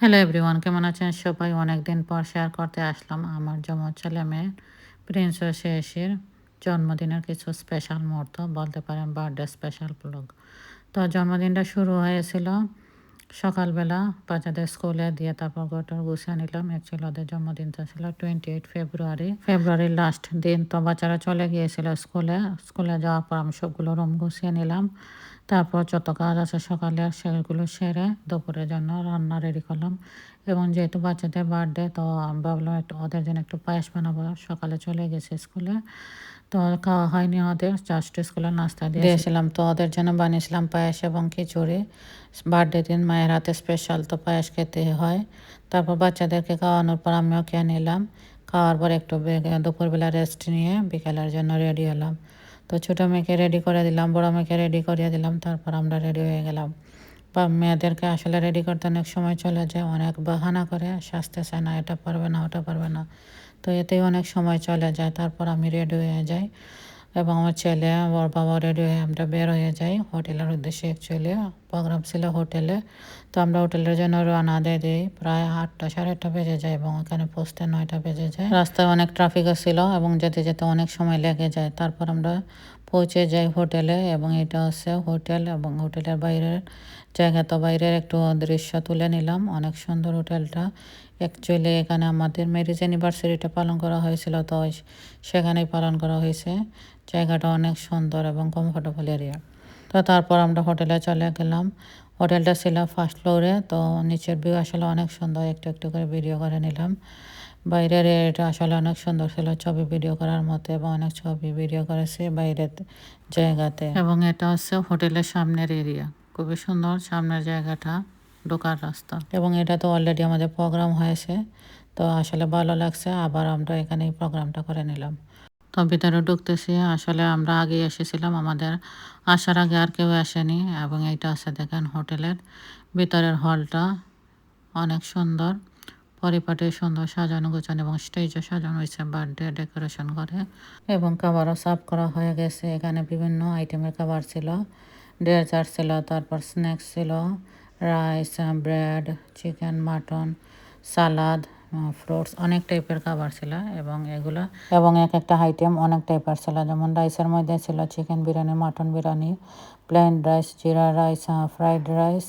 Hello everyone কেমন আছেন সবাই? অনেকদিন পর শেয়ার করতে আসলাম আমার জমজ ছেলে মেয়ে প্রিন্স শেষের জন্মদিনের কিছু স্পেশাল মুহূর্ত, বলতে পারেন বার্থডে স্পেশাল ব্লগ তো জন্মদিনটা শুরু হয়েছিল সকালবেলা, বাচ্চাদের স্কুলে দিয়ে তারপর ঘরটা গুছিয়ে নিলাম। অ্যাকচুয়ালি ওদের জন্মদিনটা ছিল টোয়েন্টি এইট ফেব্রুয়ারি ফেব্রুয়ারির লাস্ট দিন তো বাচ্চারা চলে গিয়েছিল স্কুলে স্কুলে যাওয়ার পর আমি সবগুলো রুম গুছিয়ে নিলাম। তারপর যত কাজ আছে সকালে সেগুলো সেরে দুপুরের জন্য রান্না রেডি করলাম। এবং যেহেতু বাচ্চাদের বার্থডে তো আমি ভাবলাম একটু ওদের জন্য একটু পায়েস বানাবো। সকালে চলে গেছে স্কুলে তো খাওয়া হয়নি ওদের জাস্ট স্কুলে নাস্তা দিয়েছিলাম তো ওদের জন্য বানিয়েছিলাম পায়েস এবং খিচুড়ি। বার্থডে দিন মায়ের হাতে স্পেশাল তো পায়েস খেতে হয়। তারপর বাচ্চাদেরকে খাওয়ানোর পর আমিও খেয়ে নিলাম। খাওয়ার পর একটু দুপুরবেলা রেস্ট নিয়ে বিকেলের জন্য রেডি হলাম। তো ছোটো মেয়েকে রেডি করে দিলাম, বড়ো মেয়েকে রেডি করিয়ে দিলাম, তারপর আমরা রেডি হয়ে গেলাম। বা মেয়েদেরকে আসলে রেডি করতে অনেক সময় চলে যায়, অনেক বাহানা করে সাজতে চায় না, এটা পারবে না, ওটা পারবে না। তো এতেই অনেক সময় চলে যায়, তারপর আমি রেডি হয়ে যাই। এবং ছেলে ওর বাবা রেডি হয়ে আমরা বের হয়ে যাই হোটেলের উদ্দেশ্যে অ্যাকচুয়ালি প্রোগ্রাম ছিল হোটেলে। তো আমরা হোটেলের জন্য রানা দিয়ে দিই। প্রায় আটটা, সাড়ে আটটা বেজে যায় এবং ওখানে পৌঁছতে নয়টা বেজে যায়। রাস্তায় অনেক ট্রাফিকও ছিল এবং যেতে যেতে অনেক সময় লেগে যায়। তারপর আমরা পৌঁছে যাই হোটেলে এবং এটা হচ্ছে হোটেল এবং হোটেলের বাইরের জায়গা তো বাইরের একটু দৃশ্য তুলে নিলাম। অনেক সুন্দর হোটেলটা। অ্যাকচুয়ালি এখানে আমাদের ম্যারিজ অ্যানিভার্সারিটা পালন করা হয়েছিল তো সেখানেই পালন করা হয়েছে। জায়গাটা অনেক সুন্দর এবং কমফোর্টেবল এরিয়া তো তারপর আমরা হোটেলে চলে গেলাম। হোটেলটা ছিল ফার্স্ট ফ্লোরে তো নিচের ভিউ আসলে অনেক সুন্দর। একটু একটু করে ভিডিও করে নিলাম। বাইরের এটা আসলে অনেক সুন্দর ছিল ছবি ভিডিও করার মতো এবং অনেক ছবি ভিডিও করেছে বাইরের জায়গাতে। এবং এটা হচ্ছে হোটেলের সামনের এরিয়া খুবই সুন্দর সামনের জায়গাটা। ঢোকার রাস্তা। এবং এটা তো অলরেডি আমাদের প্রোগ্রাম হয়েছে। তো আসলে ভালো লাগছে আবার আমরা এখানে এই প্রোগ্রামটা করে নিলাম। তো ভিতরে ঢুকতেছি আসলে আমরা আগে এসেছিলাম আমাদের আসার আগে আর কেউ আসেনি এবং এইটা আছে দেখেন হোটেলের ভিতরের হলটা অনেক সুন্দর পরিপাটি সুন্দর সাজানো গোছানো এবং স্টেজও সাজানো হয়েছে বার্থডে ডেকোরেশন করে। এবং খাবারও সার্ভ করা হয়ে গেছে এখানে বিভিন্ন আইটেমের খাবার ছিল ডেজার্ট ছিল তারপর স্ন্যাক্স ছিল rice bread, chicken, mutton, salad fruits অনেক টাইপের খাবার ছিল এবং এগুলো এবং এক একটা আইটেম অনেক টাইপের ছিল। যেমন রাইসের মধ্যে ছিল chicken biryani mutton biryani plain rice jeera rice fried rice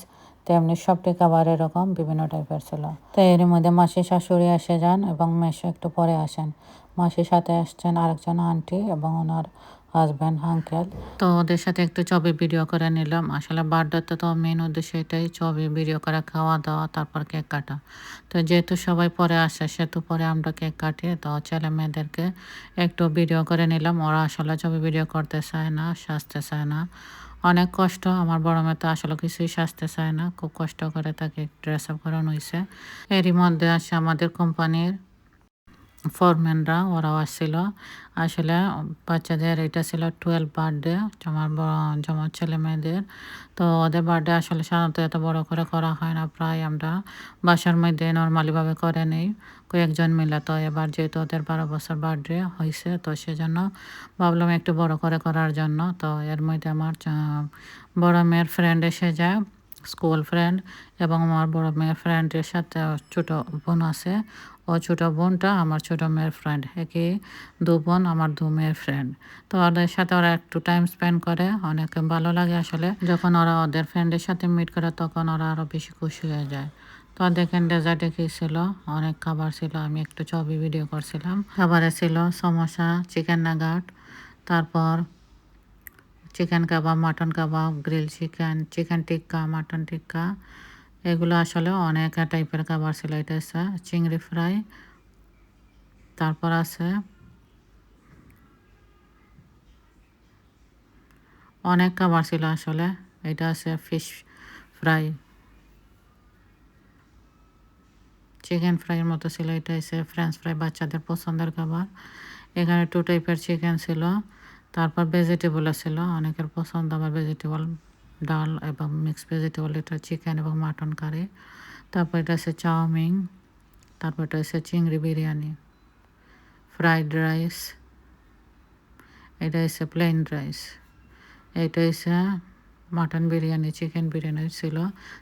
তেমনি সবটি খাবার এরকম বিভিন্ন টাইপের ছিল। তো এর মধ্যে মাসি শাশুড়ি এসে যান এবং মেশো একটু পরে আসেন। মাসির সাথে আসছেন আরেকজন আন্টি এবং ওনার হাজব্যান্ড, আঙ্কেল। তো ওদের সাথে একটু ছবি ভিডিও করে নিলাম। আসলে বার্থডেতে তো মেন উদ্দেশ্য এটাই ছবি ভিডিও করে খাওয়া দাওয়া তারপর কেক কাটা। তো যেহেতু সবাই পরে আসে, সেহেতু পরে আমরা কেক কাটি। তো ছেলে মেয়েদেরকে একটু ভিডিও করে নিলাম। ওরা আসলে ছবি ভিডিও করতে চায় না, সাজতে চায় না। অনেক কষ্ট, আমার বড় মেয়ে তো আসলে কিছুই সাজতে চায় না। খুব কষ্ট করে তাকে ড্রেস আপ করানো হয়েছে এরই মধ্যে আসে আমাদের কোম্পানির ফরম্যানরা, ওরাও আসছিল। আসলে বাচ্চাদের এটা ছিল টুয়েলভ বার্থডে আমার জমার ছেলে মেয়েদের। তো ওদের বার্থডে আসলে সাধারণত এত বড় করে করা হয় না, প্রায় আমরা বাসার মধ্যে নর্মালিভাবে করে নেই। কয়েকজন মিলে। তো এবার যেহেতু ওদের বারো বছর বার্থডে হয়েছে তো সেজন্য ভাবলাম একটু বড় করে করার জন্য। তো এর মধ্যে আমার বড় মেয়ের ফ্রেন্ড এসে যায় স্কুল ফ্রেন্ড এবং আমার বড় মেয়ের ফ্রেন্ডের সাথে ছোট বোন আছে। ও ছোটো বোনটা আমার ছোটো মেয়ের ফ্রেন্ড একই দু বোন, আমার দু মেয়ের ফ্রেন্ড তো ওদের সাথে ওরা একটু টাইম স্পেন্ড করে, অনেক ভালো লাগে আসলে। যখন ওরা ওদের ফ্রেন্ডের সাথে মিট করে, তখন ওরা আরও বেশি খুশি হয়ে যায়। তো দেখেন ডেজার্টে কী ছিল? অনেক খাবার ছিল, আমি একটু ছবি ভিডিও করছিলাম। খাবারে ছিল সমোসা চিকেন নাগাট তারপর chicken kebab mutton kebab grill chicken chicken tikka mutton tikka এগুলো আসলে অনেক টাইপের খাবার ছিল, এটা আছে চিংড়ি ফ্রাই, তারপর আছে অনেক খাবার ছিল আসলে, এটা আছে ফিশ ফ্রাই। চিকেন ফ্রাইয়ের মতো ছিল, এটা হচ্ছে ফ্রেঞ্চ ফ্রাই, বাচ্চাদের পছন্দের খাবার। এখানে টু টাইপের চিকেন ছিল, তারপর ভেজিটেবল ছিল, অনেকের পছন্দ আবার ভেজিটেবল ডাল এবং মিক্স ভেজিটেবল, এটা চিকেন এবং মাটন কারি তারপর এটা আছে চাউমিন, তারপর এটা হচ্ছে চিংড়ি বিরিয়ানি ফ্রাইড রাইস এটা হচ্ছে প্লেন রাইস এটা হচ্ছে মাটন বিরিয়ানি চিকেন বিরিয়ানি ছিল,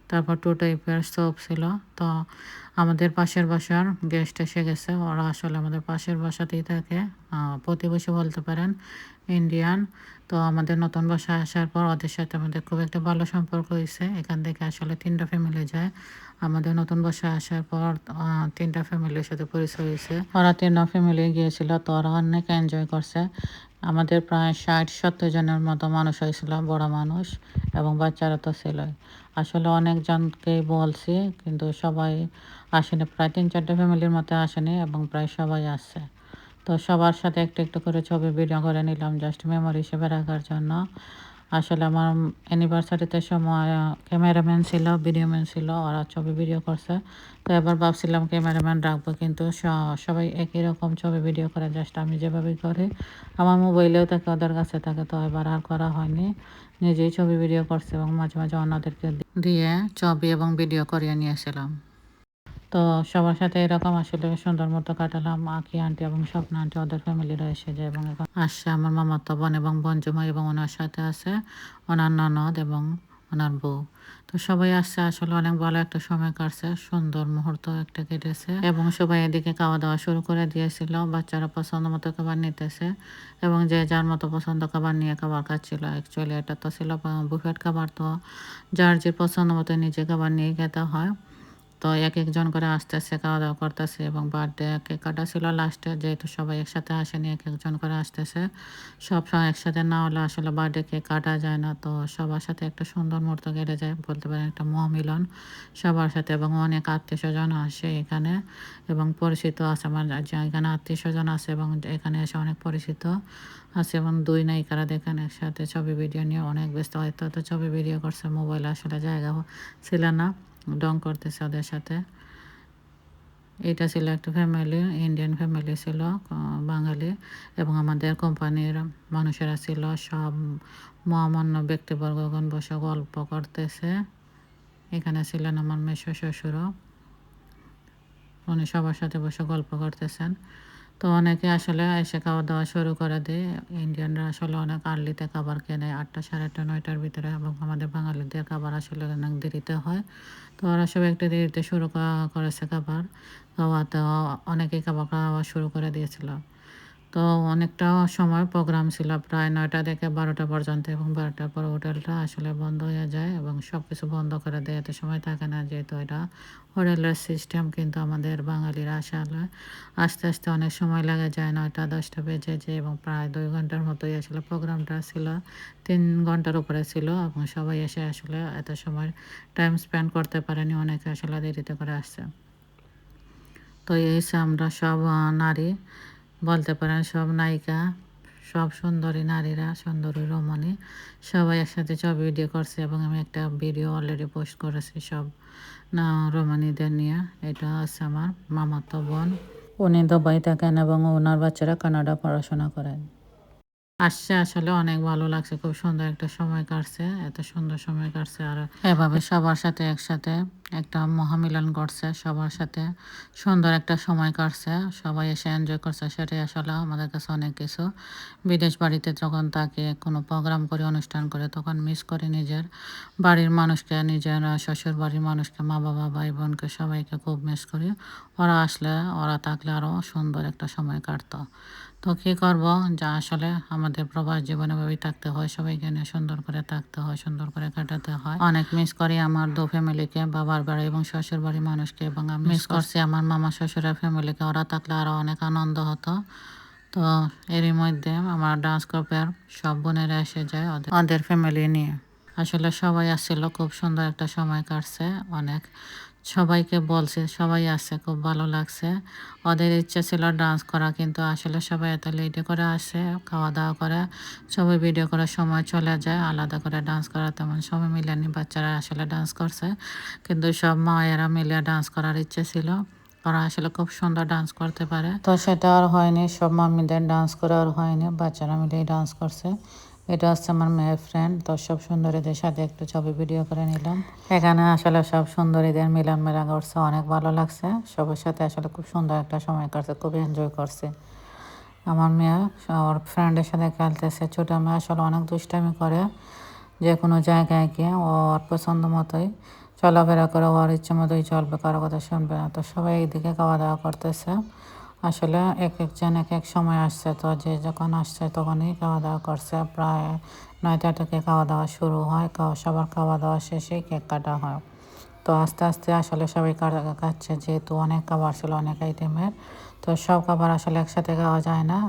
তারপর টু টাইপের স্যুপ ছিল, তো আমাদের পাশের বাসার গেস্ট এসে গেছে, ওরা আসলে আমাদের পাশের বাসাতেই থাকে প্রতিবেশী বলতে পারেন ইন্ডিয়ান তো আমাদের নতুন বাসা আসার পর ওদের সাথে আমাদের খুব একটা ভালো সম্পর্ক হয়েছে। এখান থেকে আসলে তিনটা ফ্যামিলি যায়। আমাদের নতুন বাসা আসার পর তিনটা ফ্যামিলির সাথে পরিচয় হয়েছে। ওরা তিনটা ফ্যামিলি গিয়েছিল, তো ওরা অনেক এনজয় করছে। আমাদের প্রায় ষাট, সত্তর জনের মতো মানুষ হয়েছিল, বড় মানুষ এবং বাচ্চারা তো ছিল আসলে অনেকজনকেই বলছি, কিন্তু সবাই আসেনি। প্রায় তিন চারটে ফ্যামিলির মতো আসেনি এবং প্রায় সবাই আসছে। তো সবার সাথে একটু একটু করে ছবি ভিডিও করে নিলাম জাস্ট মেমোরি হিসেবে রাখার জন্য। আসলে আমার অ্যানিভার্সারিতে সময় ক্যামেরাম্যান ছিল ভিডিওম্যান ছিল, ওরা ছবি ভিডিও করছে। তো এবার ভাবছিলাম ক্যামেরাম্যান রাখব, কিন্তু সবাই একই রকম ছবি ভিডিও করে জাস্ট আমি যেভাবে করি, আমার মোবাইলেও থাকে, ওদের কাছে থাকে, তো এবার আর করা হয়নি। নিজেই ছবি ভিডিও করছে এবং মাঝে মাঝে অন্যদেরকে দিয়ে ছবি এবং ভিডিও করিয়ে নিয়েছিলাম তো সবার সাথে এরকম আসলে সুন্দর মতো কাটালাম। আঁকি, আন্টি এবং স্বপ্ন আন্টি ওদের ফ্যামিলিরা এসে যায় এবং এখন আসছে আমার মামাতো বোন এবং বঞ্জুমা এবং ওনার সাথে আছে। ওনার ননদ এবং ওনার বউ। তো সবাই আসছে, আসলে অনেক ভালো একটা সময় কাটছে। সুন্দর মুহূর্ত একটা কেটেছে এবং সবাই এদিকে খাওয়া দাওয়া শুরু করে দিয়েছিল। বাচ্চারা পছন্দ মতো খাবার নিতেছে এবং যে যার মতো পছন্দ খাবার নিয়ে খাবার খাচ্ছিল। অ্যাকচুয়ালি এটা তো ছিল বুফেট খাবার তো। যার যে পছন্দ মতো নিজে খাবার নিয়ে খেতে হয়। তো এক একজন করে আসতেছে খাওয়া দাওয়া করতেছে এবং বার্থডে কেক কাটা ছিল লাস্টে যেহেতু সবাই একসাথে আসেনি, এক একজন করে আসতেছে। সব সময় একসাথে না হলে আসলে বার্থডে কেক কাটা যায় না। তো সবার সাথে একটা সুন্দর মুহূর্ত কেটে যায়, বলতে পারেন একটা মহামিলন। সবার সাথে এবং অনেক আত্মীয় স্বজন আসে এখানে এবং পরিচিত আছে আমার এখানে আত্মীয় স্বজন আছে এবং এখানে এসে অনেক পরিচিত আছে এবং দুই নায়িকারা দেখেন একসাথে ছবি, ভিডিও নিয়ে অনেক ব্যস্ত হয়তো ছবি, ভিডিও করছে মোবাইল আসলে জায়গা ছিল না। ডং করতেছে ওদের সাথে। এটা ছিল একটা ফ্যামিলি ইন্ডিয়ান ফ্যামিলি ছিল বাঙালি এবং আমাদের কোম্পানির মানুষেরা ছিল, সব মহামান্য ব্যক্তিবর্গগণ বসে গল্প করতেছে। এখানে ছিলেন আমার মেশো শ্বশুরও। উনি সবার সাথে বসে গল্প করতেছেন। তো অনেকে আসলে এসে খাওয়া দাওয়া শুরু করে দেয়। ইন্ডিয়ানরা আসলে অনেক আর্লিতে খাবার কেনে, আটটা সাড়ে আটটা নয়টার ভিতরে এবং আমাদের বাঙালিদের খাবার আসলে অনেক দেরিতে হয়। তো ওরা সব একটু দেরিতে শুরু করেছে খাবার। খাওয়াতে অনেকেই খাবার খাওয়া শুরু করে দিয়েছিল। তো অনেকটা সময় প্রোগ্রাম ছিল, প্রায় নয়টা থেকে বারোটা পর্যন্ত এবং বারোটার পর হোটেলটা আসলে বন্ধ হয়ে যায় এবং সব কিছু বন্ধ করে দেয়। এত সময় থাকে না যেহেতু এটা হোটেলের সিস্টেম কিন্তু আমাদের বাঙালিরা আসলে আস্তে আস্তে অনেক সময় লাগে যায়, নয়টা দশটা বেজে যায় এবং প্রায় দুই ঘণ্টার মতোই আসলে প্রোগ্রামটা ছিল, তিন ঘণ্টার উপরে ছিল এবং সবাই এসে আসলে এত সময় টাইম স্পেন্ড করতে পারেনি, অনেকে আসলে দেরিতে করে আসছে। তো এই আমরা সব নারী বলতে পারেন সব নায়িকা, সব সুন্দরী নারীরা, সুন্দরী রমণী, সবাই একসাথে সব ভিডিও করছে এবং আমি একটা ভিডিও অলরেডি পোস্ট করেছি সব রমণীদের নিয়ে। এটা আছে আমার মামাতো বোন। উনি দুবাই থাকেন এবং ওনার বাচ্চারা কানাডা পড়াশোনা করেন। আসছে আসলে অনেক ভালো লাগছে। খুব সুন্দর একটা সময় কাটছে, এত সুন্দর সময় কাটছে। আর এভাবে সবার সাথে একসাথে একটা মহামিলন করছে সবার সাথে সুন্দর একটা সময় কাটছে, সবাই এসে এনজয় করছে, সেটাই আসলে আমাদের কাছে অনেক কিছু। বিদেশ বাড়িতে যখন তাকে কোনো প্রোগ্রাম করে, অনুষ্ঠান করে, তখন মিস করে নিজের বাড়ির মানুষকে, নিজের শ্বশুর বাড়ির মানুষকে, মা বাবা, ভাই বোনকে, সবাইকে খুব মিস করি। ওরা আসলে, ওরা থাকলে আরও সুন্দর একটা সময় কাটতো। তো কী করব? যা আসলে আমাদের প্রবাস জীবনে ভাবেই থাকতে হয় সবাইকে নিয়ে সুন্দর করে থাকতে হয় সুন্দর করে কাটাতে হয়। অনেক মিস করি আমার দু ফ্যামিলিকে বাবার বাড়ি এবং শ্বশুর বাড়ির মানুষকে এবং আমি মিস করছি আমার মামা শ্বশুরের ফ্যামিলিকে ওরা থাকলে আরও অনেক আনন্দ হতো। তো এরই মধ্যে আমার ডান্স গ্রুপের সব বোনেরা এসে যায় ওদের ওদের ফ্যামিলি নিয়ে। আসলে সবাই আসছিল খুব সুন্দর একটা সময় কাটছে অনেক। সবাইকে বলছে, সবাই আসছে, খুব ভালো লাগছে। ওদের ইচ্ছা ছিল ডান্স করা, কিন্তু আসলে সবাই এত লেটে করে আসে খাওয়া দাওয়া করে, সবাই ভিডিও করার সময় চলে যায়, আলাদা করে ডান্স করা, তেমন সময় মিলেনি, বাচ্চারা আসলে ডান্স করছে। কিন্তু সব মায়েরা মিলে ডান্স করার ইচ্ছে ছিল। ওরা আসলে খুব সুন্দর ডান্স করতে পারে। তো সেটা আর হয়নি, সব মাম্মিদের ডান্স করে আর হয়নি, বাচ্চারা মিলেই ডান্স করছে। এটা হচ্ছে আমার মেয়ের ফ্রেন্ড তো সব সুন্দরীদের সাথে একটু ছবি ভিডিও করে নিলাম। এখানে আসলে সব সুন্দরীদের মিলন মেলা করছে, অনেক ভালো লাগছে। সবার সাথে আসলে খুব সুন্দর একটা সময় কাটছে খুব এনজয় করছে। আমার মেয়ে, ওর ফ্রেন্ডের সাথে খেলতেছে, ছোটো মেয়ে আসলে অনেক দুষ্টামি করে। যে কোনো জায়গায় গিয়ে ওর পছন্দ মতোই চলাফেরা করে, ওর ইচ্ছে মতোই চলবে, কারও কথা শুনবে না। তো সবাই এইদিকে খাওয়া দাওয়া করতেছে। আসলে এক একজন এক এক সময় আসছে তো যে যখন আসছে তখনই খাওয়া দাওয়া করছে। প্রায় নয়টা থেকে খাওয়া দাওয়া শুরু হয় সবার খাওয়া দাওয়া শেষেই কেক কাটা হয়। তো আস্তে আস্তে আসলে সবাই খাচ্ছে যেহেতু অনেক খাবার ছিল, অনেক আইটেমের তো সব খাবার আসলে একসাথে খাওয়া যায় না।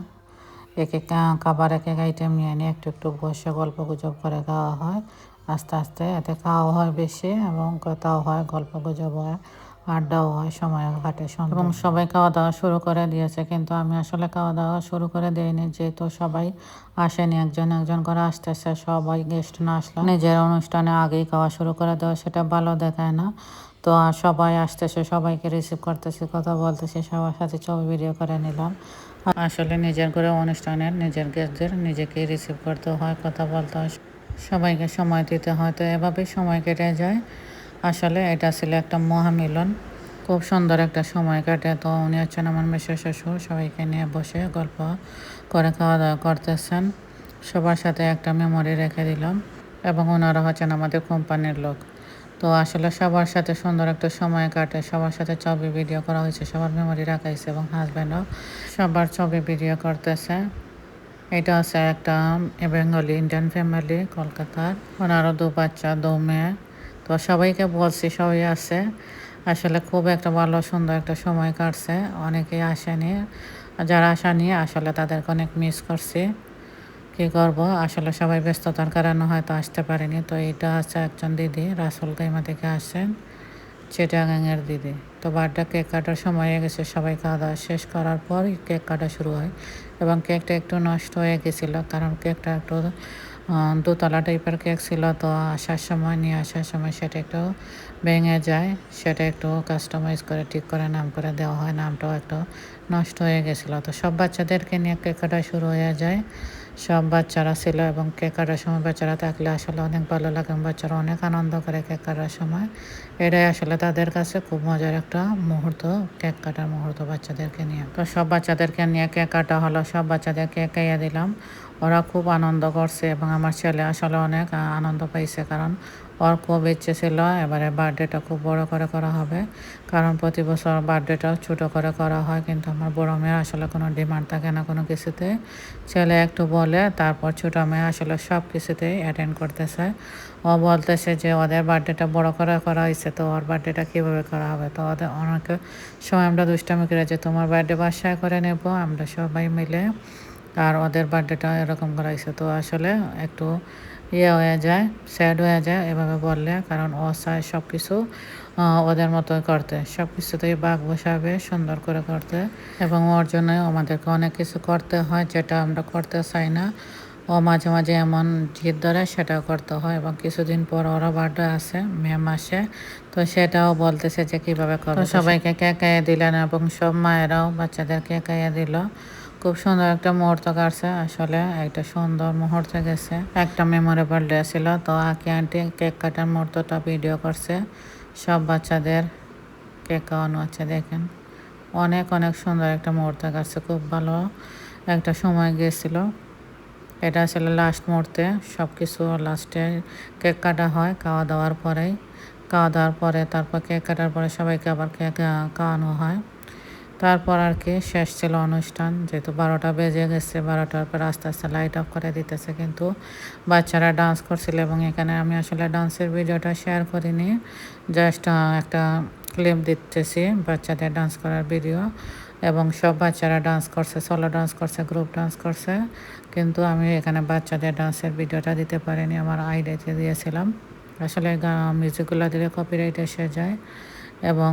এক এক খাবার এক এক আইটেম নিয়ে নিয়ে একটু একটু বসে গল্প গুজব করে খাওয়া হয়। আস্তে আস্তে এতে খাওয়া হয় বেশি এবং কথাও হয়, গল্প গুজব হয়। আড্ডাও হয়, সময় ঘাটে এবং সবাই খাওয়া দাওয়া শুরু করে দিয়েছে, কিন্তু আমি আসলে খাওয়া দাওয়া শুরু করে দিইনি, যেহেতু সবাই আসেনি, একজন একজন করে আসতেছে, সবাই গেস্ট না আসলে নিজের অনুষ্ঠানে আগেই খাওয়া শুরু করে দেওয়া সেটা ভালো দেখায় না। তো সবাই আসতেছে, সবাইকে রিসিভ করতেছে, কথা বলতেছে, সবার সাথে ছবি ভিডিও করে নিলাম। আসলে নিজের করে অনুষ্ঠানের, নিজের গেস্টদের নিজেকে রিসিভ করতে হয়, কথা বলতে হয়, সবাইকে সময় দিতে হয়, তো এভাবেই সময় কেটে যায়। আসলে এটা ছিল একটা মহামিলন। খুব সুন্দর একটা সময় কাটে। তো উনি হচ্ছেন আমার মেশো শ্বশুর। সবাইকে নিয়ে বসে গল্প করে খাওয়া দাওয়া করতেছেন। সবার সাথে একটা মেমোরি রেখে দিলাম এবং ওনারা হচ্ছেন আমাদের কোম্পানির লোক। তো আসলে সবার সাথে সুন্দর একটা সময় কাটে। সবার সাথে ছবি ভিডিও করা হয়েছে, সবার মেমোরি রাখা হয়েছে এবং হাজব্যান্ডও সবার ছবি ভিডিও করতেছে। এটা আছে একটা বেঙ্গলি ইন্ডিয়ান ফ্যামিলি কলকাতার। ওনারও দু বাচ্চা, দু মেয়ে। তো সবাইকে বলছি, সবাই আছে। আসলে খুব একটা ভালো, সুন্দর একটা সময় কাটছে। অনেকেই আসেনি। যারা আসেনি আসলে তাদেরকে অনেক মিস করছি। কী করব? আসলে সবাই ব্যস্ততার কারণে হয়তো আসতে পারেনি। তো এটা আছে একজন দিদি, রাসুল কাইমা থেকে আসেন চিটাগাঙের দিদি। তো বার্থডে কেক কাটার সময় হয়ে গেছে। সবাই খাওয়া দাওয়া শেষ করার পর কেক কাটা শুরু হয়। এবং কেকটা একটু নষ্ট হয়ে গেছিল। কারণ কেকটা একটু দোতলা টাইপের কেক ছিল, তো আসার সময়, নিয়ে আসার সময় সেটা একটু ভেঙে যায়। সেটা একটু কাস্টমাইজ করে, ঠিক করে, নাম করে দেওয়া হয়। নামটাও একটু নষ্ট হয়ে গেছিল। তো সব বাচ্চাদেরকে নিয়ে কেক কাটা শুরু হয়ে যায়। সব বাচ্চারা ছিল এবং কেক কাটার সময় বাচ্চারা থাকলে আসলে অনেক ভালো লাগে বাচ্চারা অনেক আনন্দ করে কেক কাটার সময়। এটাই আসলে তাদের কাছে খুব মজার একটা মুহূর্ত কেক কাটার মুহূর্ত বাচ্চাদেরকে নিয়ে। তো সব বাচ্চাদেরকে নিয়ে কেক কাটা হলো। সব বাচ্চাদের কেক খাইয়ে দিলাম। খুব আনন্দ করছে এবং আমার ছেলে আসলে অনেক আনন্দ পাইছে। কারণ ওর খুব ইচ্ছে ছিল এবারে বার্থডেটা খুব বড় করে করা হবে। কারণ প্রতি বছর বার্থডেটা ছোটো করে করা হয়, কিন্তু আমার বড় মেয়ের আসলে কোনো ডিমান্ড থাকে না কোনো কিছুতে। ছেলে একটু বলে, তারপর ছোটো মেয়ে আসলে সব কিছুতেই অ্যাটেন্ড করতেছে। ও বলতেছে যে ওদের বার্থডেটা বড় করে করা হয়েছে, তো ওর বার্থডেটা কীভাবে করা হবে? তো ওদের অনেক সময় আমরা দুষ্টামি করে যে তোমার বার্থডে বাসায় করে নেব, আমরা সবাই মিলে আর ওদের বার্থডেটা এরকম করা হয়েছে তো আসলে একটু ইয়ে হয়ে যায় স্যাড হয়ে যায় এভাবে বললে কারণ ও চায় সব কিছু ওদের মতোই করতে। সব কিছুতেই বাঘ বসাবে সুন্দর করে করতে। এবং ওর জন্য আমাদেরকে অনেক কিছু করতে হয় যেটা আমরা করতে চাই না। ও মাঝে মাঝে এমন জিদ ধরে সেটাও করতে হয় এবং কিছুদিন পর ওরা বার্থডে আছে মে মাসে। তো সেটাও বলতেছে যে কীভাবে করব। সবাইকে কে দিলেন এবং সব মায়েরাও বাচ্চাদেরকে খাইয়ে দিল? খুব সুন্দর একটা মুহূর্ত কাটছে। আসলে একটা সুন্দর মুহূর্ত গেছে। একটা মেমোরেবল ডে ছিল। তো আঁকি আন্টি কেক কাটার মুহূর্তটা ভিডিও করছে। সব বাচ্চাদের কেক খাওয়ানো আছে, দেখেন। অনেক অনেক সুন্দর একটা মুহূর্ত কাটছে। খুব ভালো একটা সময় গিয়েছিল এটা আসলে লাস্ট মুহূর্তে। সব কিছু লাস্টে কেক কাটা হয় খাওয়া দাওয়ার পরেই। খাওয়া দাওয়ার পরে, তারপর কেক কাটার পরে সবাইকে আবার কেক খাওয়ানো হয়। তারপর আর কি শেষ ছিল অনুষ্ঠান, যেহেতু বারোটা বেজে গেছে, বারোটার পর আস্তে আস্তে লাইট অফ করে দিতেছে কিন্তু বাচ্চারা ডান্স করছিল এবং এখানে আমি আসলে ডান্সের ভিডিওটা শেয়ার করিনি জাস্ট একটা ক্লিপ দিতেছি বাচ্চাদের ডান্স করার ভিডিও এবং সব বাচ্চারা ডান্স করছে সোলো ডান্স করছে গ্রুপ ডান্স করছে, কিন্তু আমি এখানে বাচ্চাদের ডান্সের ভিডিওটা দিতে পারিনি, আমার আইডিয়াতে দিয়েছিলাম। আসলে মিউজিকগুলো দিলে কপিরাইট এসে যায়। এবং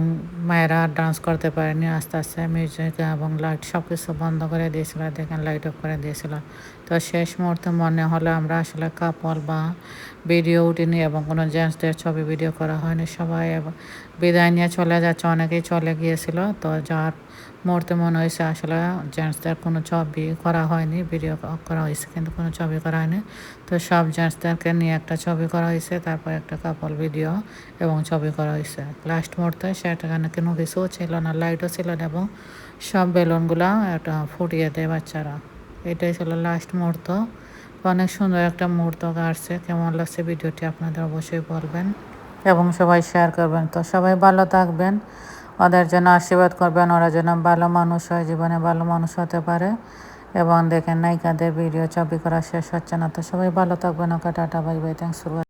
মায়েরা ডান্স করতে পারেনি, আস্তে আস্তে মিউজিক এবং লাইট সব কিছু বন্ধ করে দিয়েছিল, দেখেন লাইট অফ করে দিয়েছিল। তো শেষ মুহূর্তে মনে হলো আমরা আসলে কাপল বা ভিডিও উঠিনি এবং কোনো জেন্টসদের ছবি ভিডিও করা হয়নি, সবাই বিদায় নিয়ে চলে যাচ্ছে, অনেকেই চলে গিয়েছিল। তো যার মুহূর্তে মনে হয়েছে আসলে জেন্টসদের কোনো ছবি করা হয়নি ভিডিও করা হয়েছে, কিন্তু কোনো ছবি করা হয়নি। তো সব জেন্টসদেরকে নিয়ে একটা ছবি করা হয়েছে, তারপর একটা কাপল ভিডিও এবং ছবি করা হয়েছে। লাস্ট মুহূর্তে সেটাখানে কোনো কিছু ছিল না লাইটও ছিল না এবং সব বেলুনগুলো একটা ফুটিয়ে দেয় বাচ্চারা। এটাই ছিল লাস্ট মুহূর্ত। অনেক সুন্দর একটা মুহূর্ত কাটছে, কেমন লাগছে ভিডিওটি আপনাদের অবশ্যই বলবেন। এবং সবাই শেয়ার করবেন। তো সবাই ভালো থাকবেন। ওদের জন্য আশীর্বাদ করবেন, ওরা যেন ভালো মানুষ হয়, জীবনে ভালো মানুষ হতে পারে। এবং দেখেন নায়িকাদের ভিডিও ছবি করা শেষ হচ্ছে না। তো সবাই ভালো থাকবেন, okay tata bye bye thanks for